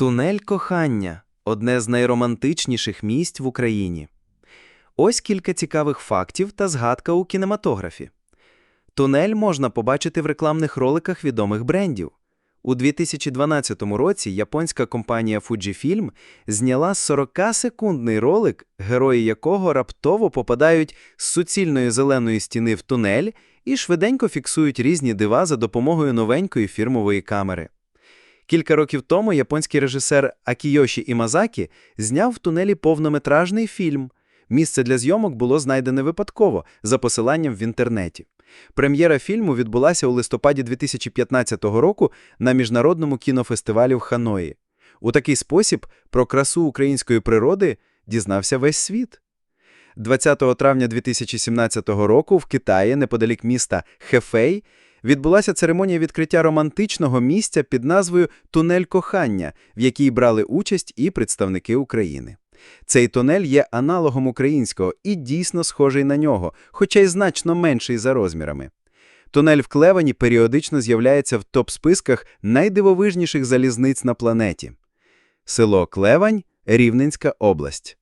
Тунель кохання одне з найромантичніших місць в Україні. Ось кілька цікавих фактів та згадка у кінематографі. Тунель можна побачити в рекламних роликах відомих брендів. У 2012 році японська компанія Fujifilm зняла 40-секундний ролик, герої якого раптово попадають з суцільної зеленої стіни в тунель і швиденько фіксують різні дива за допомогою новенької фірмової камери. Кілька років тому японський режисер Акійоші Імазакі зняв в тунелі повнометражний фільм. Місце для зйомок було знайдене випадково за посиланням в інтернеті. Прем'єра фільму відбулася у листопаді 2015 року на міжнародному кінофестивалі в Ханої. У такий спосіб про красу української природи дізнався весь світ. 20 травня 2017 року в Китаї, неподалік міста Хефей, відбулася церемонія відкриття романтичного місця під назвою Тунель кохання, в якій брали участь і представники України. Цей тунель є аналогом українського і дійсно схожий на нього, хоча й значно менший за розмірами. Тунель в Клевані періодично з'являється в топ-списках найдивовижніших залізниць на планеті. Село Клевань, Рівненська область.